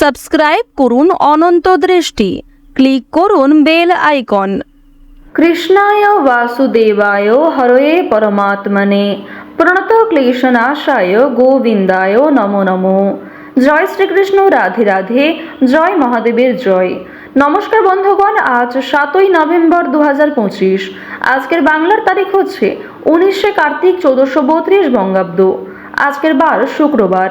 Subscribe করুন অনন্ত দৃষ্টি। Click করুন বেল আইকন। কৃষ্ণায় বাসুদেবায় হরয়ে পরমাত্মনে। প্রণত ক্লেশনাশায় গোবিন্দায় নমো নমো। জয় শ্রীকৃষ্ণ, রাধে রাধে, জয় মহাদেবের জয়। নমস্কার বন্ধুগণ, আজ সাতই নভেম্বর দু আজকের বাংলার তারিখ হচ্ছে উনিশে কার্তিক চৌদ্দশো বত্রিশ বঙ্গাব্দ। আজকের বার শুক্রবার।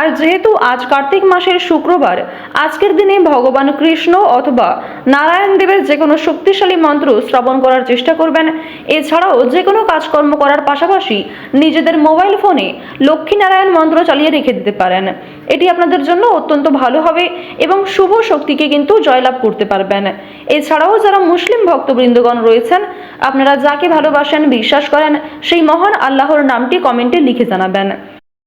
আর যেহেতু আজ কার্তিক মাসের শুক্রবার, আজকের দিনে ভগবান কৃষ্ণ অথবা নারায়ণ দেবের যে কোনো শক্তিশালী মন্ত্র শ্রবণ করার চেষ্টা করবেন। এছাড়াও যে কোনো কাজকর্ম করার পাশাপাশি নিজেদের মোবাইল ফোনে লক্ষ্মীনারায়ণ মন্ত্র চালিয়ে রেখে দিতে পারেন। এটি আপনাদের জন্য অত্যন্ত ভালো হবে এবং শুভ শক্তিকে কিন্তু জয়লাভ করতে পারবেন। এছাড়াও যারা মুসলিম ভক্তবৃন্দগণ রয়েছেন, আপনারা যাকে ভালোবাসেন, বিশ্বাস করেন, সেই মহান আল্লাহর নামটি কমেন্টে লিখে জানাবেন।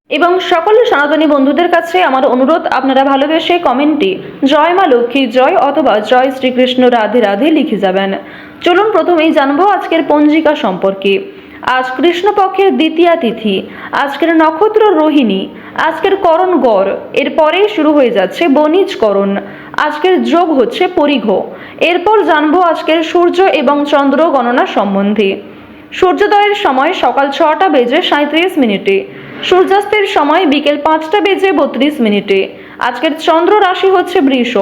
এবং সকল সনাতনী বন্ধুদের কাছে আমার অনুরোধ, আপনারা ভালোবেসে কমেন্টে জয় মা লক্ষ্মী, জয় অথবা জয় শ্রীকৃষ্ণ, রাধে রাধে লিখে যাবেন। চলুন প্রথমেই জানব আজকের পঞ্জিকা সম্পর্কে। আজ কৃষ্ণপক্ষের দ্বিতীয়া তিথি, আজকের নক্ষত্র রোহিণী, আজকের করণ গড় এরপরেই শুরু হয়ে যাচ্ছে বণিজ করণ। আজকের যোগ হচ্ছে পরিঘ। এরপর জানব আজকের সূর্য এবং চন্দ্র গণনা সম্বন্ধে। সূর্যোদয়ের সময় সকাল ছটা বেজে সাঁত্রিশ মিনিটে সূর্যাস্তের সময় বিকেল পাঁচটা বেজে বত্রিশ মিনিটে। আজকের চন্দ্র রাশি হচ্ছে বৃষ।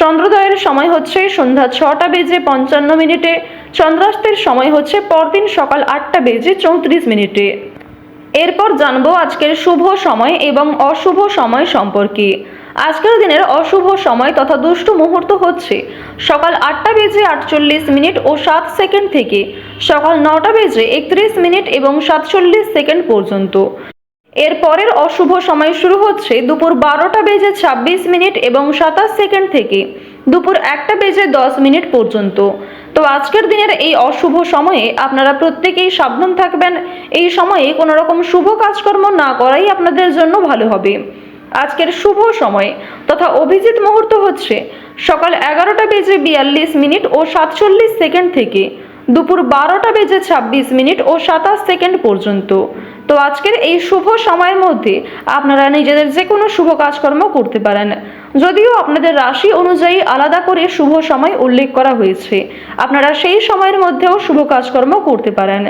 চন্দ্রোদয়ের সময় হচ্ছে সন্ধ্যা ছটা বেজে পঞ্চান্ন মিনিটে। চন্দ্রাস্তের সময় হচ্ছে পরদিন সকাল আটটা বেজে চৌত্রিশ মিনিটে। এরপর জানব আজকের শুভ সময় এবং অশুভ সময় সম্পর্কে। আজকের দিনের অশুভ সময় তথা দুষ্টু মুহূর্ত হচ্ছে সকাল আটটা বেজে আটচল্লিশ মিনিট ও সাত সেকেন্ড থেকে সকাল নটা বেজে একত্রিশ মিনিট এবং সাতচল্লিশ সেকেন্ড পর্যন্ত। এর পরের অশুভ সময় শুরু হচ্ছে দুপুর বারোটা বেজে ছাব্বিশ মিনিট এবং সাতাশ সেকেন্ড থেকে দুপুর একটা বেজে দশ মিনিট পর্যন্ত। তো আজকের দিনের এই অশুভ সময়ে আপনারা প্রত্যেকেই সাবধান থাকবেন। এই সময়ে কোনো রকম শুভ কাজকর্ম না করাই আপনাদের জন্য ভালো হবে। আজকের শুভ সময় তথা অভিজিৎ মুহূর্ত হচ্ছে সকাল এগারোটা বেজে বিয়াল্লিশ মিনিট ও সাতচল্লিশ সেকেন্ড থেকে দুপুর বারোটা বেজে ছাব্বিশ মিনিট ও সাতাশ সেকেন্ড পর্যন্ত। তো আজকের এই শুভ সময়ের মধ্যে আপনারা নিজেদের যে কোনো শুভ কাজকর্ম করতে পারেন। যদিও আপনাদের রাশি অনুযায়ী আলাদা করে শুভ সময় উল্লেখ করা হয়েছে। আপনারা সেই সময়ের মধ্যেও শুভ কাজকর্ম করতে পারেন।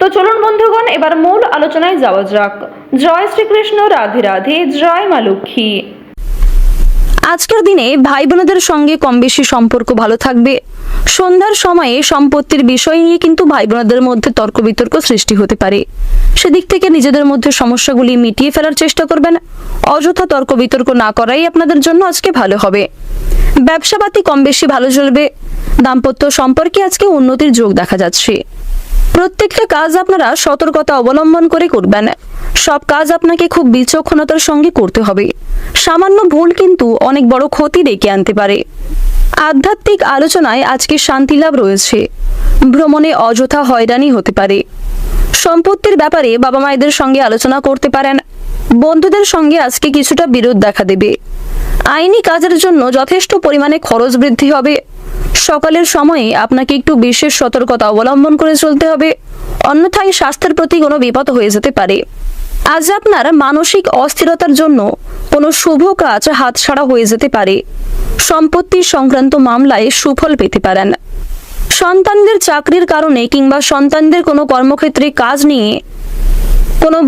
তো চলুন বন্ধুগণ, এবার মূল আলোচনায় যাওয়া যাক। জয় শ্রীকৃষ্ণ, রাধে রাধে, জয় মা লক্ষ্মী। আজকের দিনে ভাই বোনেদের সঙ্গে কম বেশি সম্পর্ক ভালো থাকবে। সন্ধ্যার সময়ে সম্পত্তির বিষয় নিয়ে কিন্তু ভাই বোনেদের মধ্যে তর্ক বিতর্ক সৃষ্টি হতে পারে। সেদিক থেকে নিজেদের মধ্যে সমস্যাগুলি মিটিয়ে ফেলার চেষ্টা করবেন। অযথা তর্ক বিতর্ক না করাই আপনাদের জন্য আজকে ভালো হবে। ব্যবসাপাতি কম বেশি ভালো চলবে। দাম্পত্য সম্পর্কে আজকে উন্নতির যোগ দেখা যাচ্ছে। প্রত্যেকটা কাজ আপনারা সতর্কতা অবলম্বন করে করবেন। সব কাজ আপনাকে খুব বিচক্ষণতার সঙ্গে করতে হবে। সামান্য ভুল কিন্তু অনেক বড় ক্ষতি ডেকে আনতে পারে। আধ্যাত্মিক আলোচনায় আজকে শান্তি লাভ রয়েছে। ভ্রমণে অযথা হয়রানি হতে পারে। সম্পত্তির ব্যাপারে বাবা মায়েদের সঙ্গে আলোচনা করতে পারেন। বন্ধুদের সঙ্গে আজকে কিছুটা বিরোধ দেখা দেবে। আইনি কাজের জন্য যথেষ্ট পরিমাণে খরচ বৃদ্ধি হবে। সকালের সময়ে আপনাকে একটু বিশেষ সতর্কতা অবলম্বন করে চলতে হবে। অন্যথায় স্বাস্থ্যের প্রতি কোনো বিপদ হয়ে যেতে পারে। আজ আপনার মানসিক অস্থিরতার জন্য কোনো শুভ কাজ হাতছাড়া হয়ে যেতে পারে। সম্পত্তি সংক্রান্ত মামলায় সুফল পেতে পারেন। সন্তানদের চাকরির কারণে কিংবা সন্তানদের কোনো কর্মক্ষেত্রে কাজ নিয়ে কোনো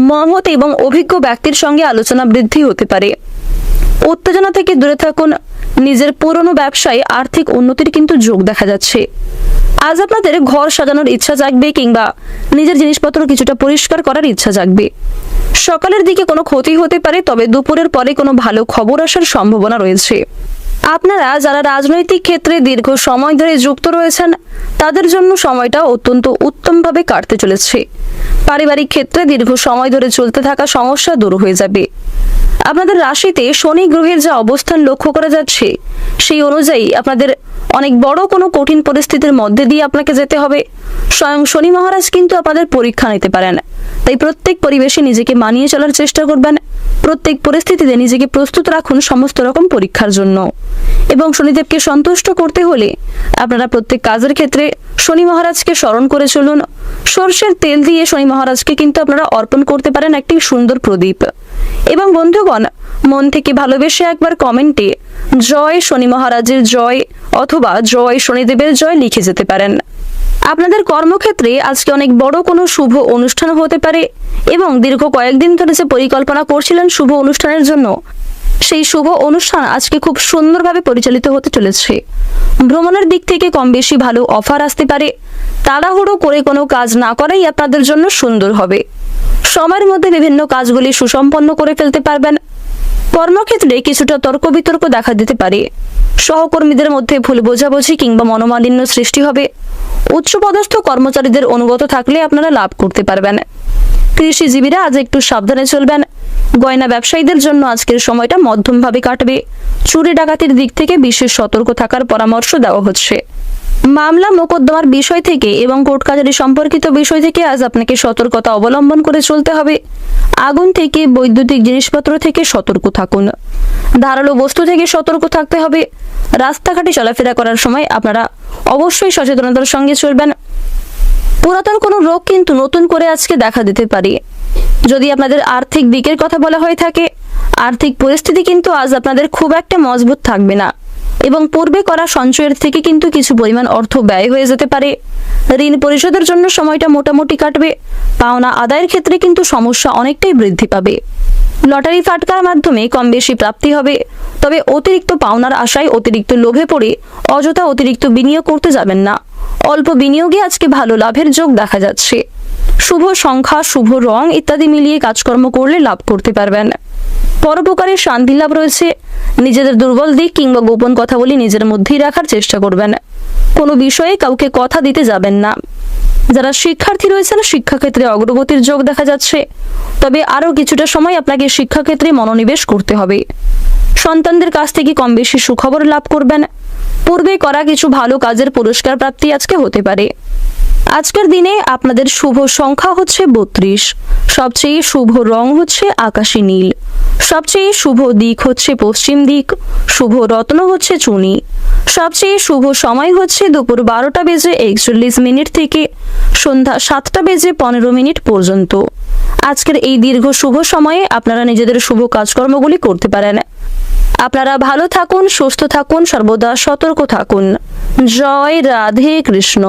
মহৎ এবং অভিজ্ঞ ব্যক্তির সঙ্গে আলোচনা বৃদ্ধি হতে পারে। উত্তেজনা থেকে দূরে থাকুন। নিজের পুরনো ব্যবসায় আর্থিক উন্নতির কিন্তু যোগ দেখা যাচ্ছে। আজ আপনাদের ঘর সাজানোর ইচ্ছা জাগবে কিংবা নিজের জিনিসপত্র কিছুটা পরিষ্কার করার ইচ্ছা জাগবে। সকালের দিকে কোনো ক্ষতি হতে পারে, তবে দুপুরের পরে কোনো ভালো খবর আসার সম্ভাবনা রয়েছে। আপনারা যারা রাজনৈতিক ক্ষেত্রে দীর্ঘ সময় ধরে যুক্ত রয়েছেন, তাদের জন্য সময়টা অত্যন্ত উত্তমভাবে কাটতে চলেছে। পারিবারিক ক্ষেত্রে দীর্ঘ সময় ধরে চলতে থাকা সমস্যা দূর হয়ে যাবে। আপনাদের রাশিতে শনি গ্রহের যা অবস্থান লক্ষ্য করা যাচ্ছে, সেই অনুযায়ী আপনাদের অনেক বড় কোনো কঠিন পরিস্থিতির মধ্যে দিয়ে আপনাকে যেতে হবে। স্বয়ং শনি মহারাজ কিন্তু আপনাদের পরীক্ষা নিতে পারেন। তাই প্রত্যেক পরিবেশে নিজেকে মানিয়ে চলার চেষ্টা করবেন। প্রত্যেক পরিস্থিতিতে নিজেকে প্রস্তুত রাখুন সমস্ত রকম পরীক্ষার জন্য। এবং শনিদেবকে সন্তুষ্ট করতে হলে আপনারা প্রত্যেক কাজের ক্ষেত্রে শনি মহারাজকে স্মরণ করে চলুন। সর্ষের তেল দিয়ে শনি মহারাজকে কিন্তু আপনারা অর্পণ করতে পারেন একটি সুন্দর প্রদীপ। এবং বন্ধুগণ, মন থেকে ভালোবেসে একবার কমেন্টে জয় শনি মহারাজের জয় অথবা জয় শনিদেবের জয় লিখে যেতে পারেন। আপনাদের কর্মক্ষেত্রে আজকে অনেক বড় কোনো শুভ অনুষ্ঠান হতে পারে এবং দীর্ঘ কয়েকদিন ধরে যে পরিকল্পনা করছিলেন শুভ অনুষ্ঠানের জন্য, সেই শুভ অনুষ্ঠান আজকে খুব সুন্দরভাবে পরিচালিত হতে চলেছে। ভ্রমণের দিক থেকে কম বেশি ভালো অফার আসতে পারে। তাড়াহুড়ো করে কোনো কাজ না করাই আপনাদের জন্য সুন্দর হবে। সময়ের মধ্যে বিভিন্ন কাজগুলি সুসম্পন্ন করে ফেলতে পারবেন। কর্মক্ষেত্রে কিছুটা তর্ক বিতর্ক দেখা দিতে পারে। সহকর্মীদের মধ্যে ভুল বোঝাবুঝি কিংবা মনোমালিন্য সৃষ্টি হবে। উচ্চপদস্থ কর্মচারীদের অনুগত থাকলে আপনারা লাভ করতে পারবেন। কৃষিজীবীরা আজ একটু সাবধানে চলবেন। গয়না ব্যবসায়ীদের জন্য আজকের সময়টা মধ্যমভাবে কাটবে। চুরি ডাকাতির দিক থেকে বিশেষ সতর্ক থাকার পরামর্শ দেওয়া হচ্ছে। মামলা মোকদ্দমার বিষয় থেকে এবং কোর্ট কাছারি সম্পর্কিত বিষয় থেকে আজ আপনাকে সতর্কতা অবলম্বন করে চলতে হবে। আগুন থেকে, বৈদ্যুতিক জিনিসপত্র থেকে সতর্ক থাকুন। ধারালো বস্তু থেকে সতর্ক থাকতে হবে। রাস্তাঘাটে চলাফেরা করার সময় আপনারা অবশ্যই সচেতনতার সঙ্গে চলবেন। পুরাতন কোনো রোগ কিন্তু নতুন করে আজকে দেখা দিতে পারে। যদি আপনাদের আর্থিক দিকের কথা বলা হয়ে থাকে, আর্থিক পরিস্থিতি কিন্তু আজ আপনাদের খুব একটা মজবুত থাকবে না। এবং পূর্বে করা সঞ্চয়ের থেকে কিন্তু কিছু পরিমাণ অর্থ ব্যয় হয়ে যেতে পারে। ঋণ পরিশোধের জন্য সময়টা মোটামুটি কাটবে। পাওনা আদায়ের ক্ষেত্রে কিন্তু সমস্যা অনেকটাই বৃদ্ধি পাবে। লটারি ফাটকার মাধ্যমে কম বেশি প্রাপ্তি হবে। তবে অতিরিক্ত পাওনার আশায় অতিরিক্ত লোভে পড়ে অযথা অতিরিক্ত বিনিয়োগ করতে যাবেন না। অল্প বিনিয়োগে আজকে ভালো লাভের যোগ দেখা যাচ্ছে। শুভ সংখ্যা, শুভ রং ইত্যাদি মিলিয়ে কাজকর্ম করলে লাভ করতে পারবেন। পরোপকারের শান্তি লাভ রয়েছে। নিজেদের দুর্বল দিক কিংবা গোপন কথা বলি নিজের মধ্যেই রাখার চেষ্টা করবেন। কোনো বিষয়ে কাউকে কথা দিতে যাবেন না। যারা শিক্ষার্থী রয়েছেন, শিক্ষাক্ষেত্রে অগ্রগতির যোগ দেখা যাচ্ছে। তবে আরও কিছুটা সময় আপনাকে শিক্ষাক্ষেত্রে মনোনিবেশ করতে হবে। সন্তানদের কাছ থেকে কম বেশি সুখবর লাভ করবেন। পূর্বে করা কিছু ভালো কাজের পুরস্কার প্রাপ্তি আজকে হতে পারে। আজকের দিনে আপনাদের শুভ সংখ্যা হচ্ছে বত্রিশ। সবচেয়ে শুভ রং হচ্ছে আকাশী নীল। সবচেয়ে শুভ দিক হচ্ছে পশ্চিম দিক। শুভ রত্ন হচ্ছে চুনি। সবচেয়ে শুভ সময় হচ্ছে দুপুর বারোটা বেজে একচল্লিশ মিনিট থেকে সন্ধ্যা সাতটা বেজে পনেরো মিনিট পর্যন্ত। আজকের এই দীর্ঘ শুভ সময়ে আপনারা নিজেদের শুভ কাজকর্মগুলি করতে পারেন। আপনারা ভালো থাকুন, সুস্থ থাকুন, সর্বদা সতর্ক থাকুন। জয় রাধে কৃষ্ণ।